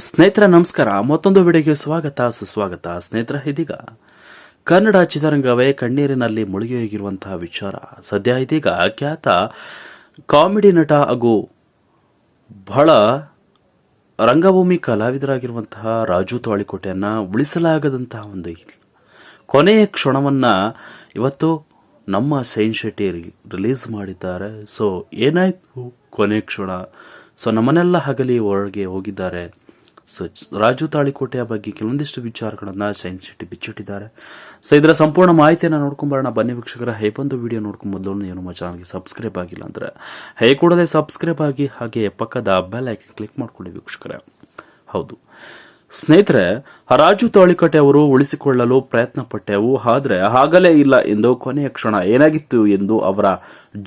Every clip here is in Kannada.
ಸ್ನೇಹಿತರ, ನಮಸ್ಕಾರ. ಮತ್ತೊಂದು ವಿಡಿಯೋಗೆ ಸ್ವಾಗತ, ಸುಸ್ವಾಗತ. ಸ್ನೇಹಿತರ, ಇದೀಗ ಕನ್ನಡ ಚಿತ್ರರಂಗವೇ ಕಣ್ಣೀರಿನಲ್ಲಿ ಮುಳುಗಿ ಹೋಗಿರುವಂತಹ ವಿಚಾರ. ಸದ್ಯ ಇದೀಗ ಖ್ಯಾತ ಕಾಮಿಡಿ ನಟ ಹಾಗೂ ಬಹಳ ರಂಗಭೂಮಿ ಕಲಾವಿದರಾಗಿರುವಂತಹ ರಾಜು ತಾಳಿಕೋಟೆಯನ್ನ ಉಳಿಸಲಾಗದಂತಹ ಒಂದು ಕೊನೆಯ ಕ್ಷಣವನ್ನ ಇವತ್ತು ನಮ್ಮ ಸೈನ್ ಶೆಟ್ಟಿ ರಿಲೀಸ್ ಮಾಡಿದ್ದಾರೆ. ಸೊ, ಏನಾಯ್ತು ಕೊನೆ ಕ್ಷಣ? ಸೊ ನಮ್ಮನೆಲ್ಲ ಹಗಲಿ ಒಳಗೆ ಹೋಗಿದ್ದಾರೆ. ಸೊ ರಾಜು ತಾಳಿಕೋಟೆಯ ಬಗ್ಗೆ ಕೆಲವೊಂದಿಷ್ಟು ವಿಚಾರಗಳನ್ನ ಸೈನ್ಸ್ ಸಿಟಿ ಬಿಚ್ಚಿಟ್ಟಿದ್ದಾರೆ. ಸೊ ಇದರ ಸಂಪೂರ್ಣ ಮಾಹಿತಿಯನ್ನು ನೋಡ್ಕೊಂಬರೋಣ. ಬನ್ನಿ ವೀಕ್ಷಕರ ಬಂದು ವಿಡಿಯೋ ನೋಡ್ಕೊಂಡ್ ಮೊದಲು ನೀವು ನಮ್ಮ ಚಾನಲ್ಗೆ ಸಬ್ಸ್ಕ್ರೈಬ್ ಆಗಿಲ್ಲ ಅಂದ್ರೆ. ಹೇ ಕೂಡಲೇ ಸಬ್ಸ್ಕ್ರೈಬ್ ಆಗಿ, ಹಾಗೆ ಪಕ್ಕದ ಬೆಲ್ ಐಕನ್ ಕ್ಲಿಕ್ ಮಾಡ್ಕೊಳ್ಳಿ ವೀಕ್ಷಕರೇ. ಹೌದು. ಸ್ನೇಹಿತರೆ, ರಾಜು ತಾಳಿಕಟ್ಟೆ ಅವರು ಉಳಿಸಿಕೊಳ್ಳಲು ಪ್ರಯತ್ನ ಪಟ್ಟೆವು ಆದ್ರೆ ಆಗಲೇ ಇಲ್ಲ ಎಂದು ಕೊನೆಯ ಕ್ಷಣ ಏನಾಗಿತ್ತು ಎಂದು ಅವರ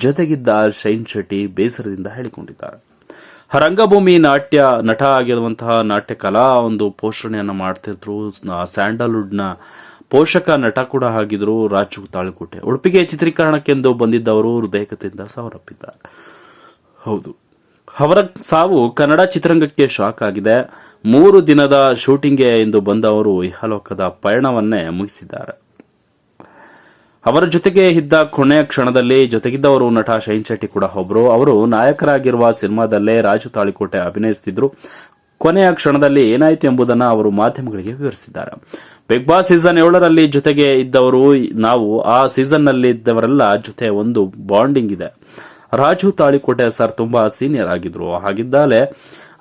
ಜೊತೆಗಿದ್ದ ಶೈನ್ ಶೆಟ್ಟಿ ಬೇಸರದಿಂದ ಹೇಳಿಕೊಂಡಿದ್ದಾರೆ. ರಂಗಭೂಮಿ ನಾಟ್ಯ ನಟ ಆಗಿರುವಂತಹ ನಾಟ್ಯ ಕಲಾ ಒಂದು ಪೋಷಣೆಯನ್ನು ಮಾಡ್ತಿದ್ರು. ಸ್ಯಾಂಡಲ್ವುಡ್ನ ಪೋಷಕ ನಟ ಕೂಡ ಆಗಿದ್ರು ರಾಜು ತಾಳಿಕೋಟೆ. ಉಡುಪಿಗೆ ಚಿತ್ರೀಕರಣಕ್ಕೆಂದು ಬಂದಿದ್ದವರು ಹೃದಯಕತೆಯಿಂದ ಸಾವರಪ್ಪಿದ್ದಾರೆ. ಹೌದು. ಅವರ ಸಾವು ಕನ್ನಡ ಚಿತ್ರರಂಗಕ್ಕೆ ಶಾಕ್ ಆಗಿದೆ. ಮೂರು ದಿನದ ಶೂಟಿಂಗ್ಗೆ ಎಂದು ಬಂದವರು ಇಹಲೋಕದ ಪಯಣವನ್ನೇ ಮುಗಿಸಿದ್ದಾರೆ. ಅವರ ಜೊತೆಗೆ ಇದ್ದ ಕೊನೆಯ ಕ್ಷಣದಲ್ಲಿ ಜೊತೆಗಿದ್ದವರು ನಟ ಶೈನ್ ಶೆಟ್ಟಿ ಕೂಡ ಒಬ್ಬರು ಅವರು ನಾಯಕರಾಗಿರುವ ಸಿನಿಮಾದಲ್ಲೇ ರಾಜು ತಾಳಿಕೋಟೆ ಅಭಿನಯಿಸುತ್ತಿದ್ರು ಕೊನೆಯ ಕ್ಷಣದಲ್ಲಿ ಏನಾಯಿತು ಎಂಬುದನ್ನು ಅವರು ಮಾಧ್ಯಮಗಳಿಗೆ ವಿವರಿಸಿದ್ದಾರೆ. ಬಿಗ್ ಬಾಸ್ ಸೀಸನ್ ಏಳರಲ್ಲಿ ಜೊತೆಗೆ ಇದ್ದವರು, ನಾವು ಆ ಸೀಸನ್ನಲ್ಲಿ ಇದ್ದವರೆಲ್ಲ ಜೊತೆ ಒಂದು ಬಾಂಡಿಂಗ್ ಇದೆ. ರಾಜು ತಾಳಿಕೋಟೆ ಸರ್ ತುಂಬಾ ಸೀನಿಯರ್ ಆಗಿದ್ರು. ಹಾಗಿದ್ದಾಲೆ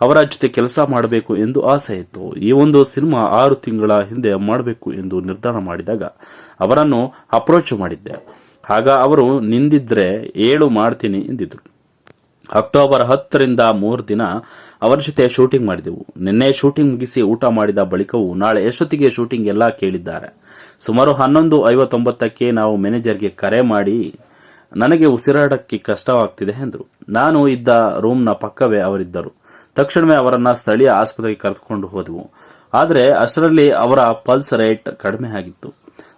ಅವರ ಜೊತೆ ಕೆಲಸ ಮಾಡಬೇಕು ಎಂದು ಆಸೆ ಇತ್ತು. ಈ ಒಂದು ಸಿನಿಮಾ ಆರು ತಿಂಗಳ ಹಿಂದೆ ಮಾಡಬೇಕು ಎಂದು ನಿರ್ಧಾರ ಮಾಡಿದಾಗ ಅವರನ್ನು ಅಪ್ರೋಚ್ ಮಾಡಿದ್ದೆ. ಆಗ ಅವರು, ನಿಂದಿದ್ರೆ ಏಳು ಮಾಡ್ತೀನಿ ಎಂದಿದ್ರು. ಅಕ್ಟೋಬರ್ ಹತ್ತರಿಂದ ಮೂರು ದಿನ ಅವರ ಜೊತೆ ಶೂಟಿಂಗ್ ಮಾಡಿದೆವು. ನಿನ್ನೆ ಶೂಟಿಂಗ್ ಮುಗಿಸಿ ಊಟ ಮಾಡಿದ ಬಳಿಕವೂ ನಾಳೆ ಎಷ್ಟೊತ್ತಿಗೆ ಶೂಟಿಂಗ್ ಎಲ್ಲ ಕೇಳಿದ್ದಾರೆ. ಸುಮಾರು ಹನ್ನೊಂದು ಐವತ್ತೊಂಬತ್ತಕ್ಕೆ ನಾವು ಮ್ಯಾನೇಜರ್ಗೆ ಕರೆ ಮಾಡಿ ನನಗೆ ಉಸಿರಾಡಕ್ಕೆ ಕಷ್ಟವಾಗ್ತಿದೆ ಎಂದರು. ನಾನು ಇದ್ದ ರೂಮ್ನ ಪಕ್ಕವೇ ಅವರಿದ್ದರು. ತಕ್ಷಣವೇ ಅವರನ್ನು ಸ್ಥಳೀಯ ಆಸ್ಪತ್ರೆಗೆ ಕರೆದುಕೊಂಡು ಹೋದೆವು. ಆದರೆ ಅಷ್ಟರಲ್ಲಿ ಅವರ ಪಲ್ಸ್ ರೇಟ್ ಕಡಿಮೆ ಆಗಿತ್ತು.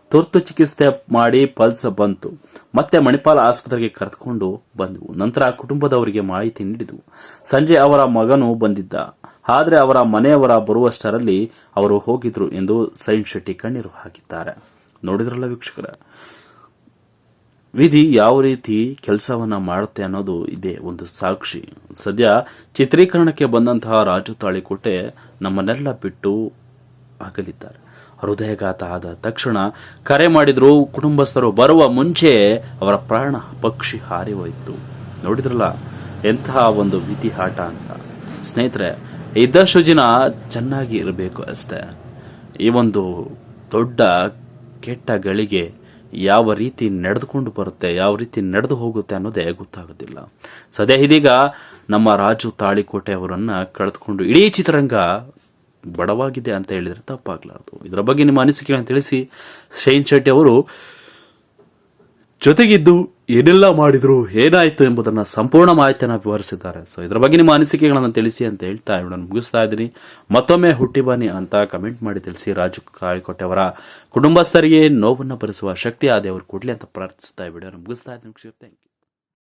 ತುರ್ತು ಚಿಕಿತ್ಸೆ ಮಾಡಿ ಪಲ್ಸ್ ಬಂತು. ಮತ್ತೆ ಮಣಿಪಾಲ ಆಸ್ಪತ್ರೆಗೆ ಕರೆದುಕೊಂಡು ಬಂದೆವು. ನಂತರ ಕುಟುಂಬದವರಿಗೆ ಮಾಹಿತಿ ನೀಡಿದವು. ಸಂಜೆ ಅವರ ಮಗನು ಬಂದಿದ್ದ. ಆದರೆ ಅವರ ಮನೆಯವರ ಬರುವಷ್ಟರಲ್ಲಿ ಅವರು ಹೋಗಿದ್ರು ಎಂದು ಸೈನ್ ಶೆಟ್ಟಿ ಕಣ್ಣೀರು ಹಾಕಿದ್ದಾರೆ. ನೋಡಿದ್ರಲ್ಲ ವೀಕ್ಷಕರ? ವಿಧಿ ಯಾವ ರೀತಿ ಕೆಲಸವನ್ನ ಮಾಡುತ್ತೆ ಅನ್ನೋದು ಇದೆ ಒಂದು ಸಾಕ್ಷಿ. ಸದ್ಯ ಚಿತ್ರೀಕರಣಕ್ಕೆ ಬಂದಂತಹ ರಾಜು ತಾಳಿಕೋಟೆ ನಮ್ಮನ್ನೆಲ್ಲ ಬಿಟ್ಟು ಅಗಲಿದ್ದಾರೆ ಹೃದಯಘಾತ ಆದ ತಕ್ಷಣ ಕರೆ ಮಾಡಿದ್ರು, ಕುಟುಂಬಸ್ಥರು ಬರುವ ಮುಂಚೆ ಅವರ ಪ್ರಾಣ ಪಕ್ಷಿ ಹಾರಿ ಹೋಯಿತು. ನೋಡಿದ್ರಲ್ಲ, ಎಂತಹ ಒಂದು ವಿಧಿ ಆಟ ಅಂತ. ಸ್ನೇಹಿತರೆ, ಇದ್ದಷ್ಟು ದಿನ ಚೆನ್ನಾಗಿ ಇರಬೇಕು ಅಷ್ಟೇ. ಈ ಒಂದು ದೊಡ್ಡ ಕೆಟ್ಟ ಗಳಿಗೆ ಯಾವ ರೀತಿ ನಡೆದುಕೊಂಡು ಬರುತ್ತೆ, ಯಾವ ರೀತಿ ನಡೆದು ಹೋಗುತ್ತೆ ಅನ್ನೋದೇ ಗೊತ್ತಾಗೋದಿಲ್ಲ. ಸದ್ಯ ಇದೀಗ ನಮ್ಮ ರಾಜು ತಾಳಿಕೋಟೆ ಅವರನ್ನು ಕಳೆದುಕೊಂಡು ಇಡೀ ಚಿತ್ರರಂಗ ಬಡವಾಗಿದೆ ಅಂತ ಹೇಳಿದರೆ ತಪ್ಪಾಗಲಾರದು. ಇದರ ಬಗ್ಗೆ ನಿಮ್ಮ ಅನಿಸಿಕೆಗಳನ್ನು ತಿಳಿಸಿ, ಶೈನ್ ಶೆಟ್ಟಿ ಅವರು ಜೊತೆಗಿದ್ದು ಏನೆಲ್ಲ ಮಾಡಿದ್ರು ಏನಾಯ್ತು ಎಂಬುದನ್ನ ಸಂಪೂರ್ಣ ಮಾಹಿತಿಯನ್ನು ವಿವರಿಸಿದ್ದಾರೆ. ಸೊ ಇದರ ಬಗ್ಗೆ ನಿಮ್ಮ ಅನಿಸಿಕೆಗಳನ್ನು ತಿಳಿಸಿ ಅಂತ ಹೇಳ್ತಾ ಇವನನ್ನು ಮುಗಿಸ್ತಾ ಇದ್ದೀನಿ. ಮತ್ತೊಮ್ಮೆ ಹುಟ್ಟಿ ಬನ್ನಿ ಅಂತ ಕಮೆಂಟ್ ಮಾಡಿ ತಿಳಿಸಿ ರಾಜು ಕಾಳಿಕೊಟ್ಟೆ ಅವರ ಕುಟುಂಬಸ್ಥರಿಗೆ ನೋವನ್ನು ಭರಿಸುವ ಶಕ್ತಿ ಆದ ಅವರು ಕೊಡಲಿ ಅಂತ ಪ್ರಾರ್ಥಿಸ್ತಾ ವಿಡಿಯೋನ ಮುಗಿಸ್ತಾ ಇದ್ದೀನಿ. Thank you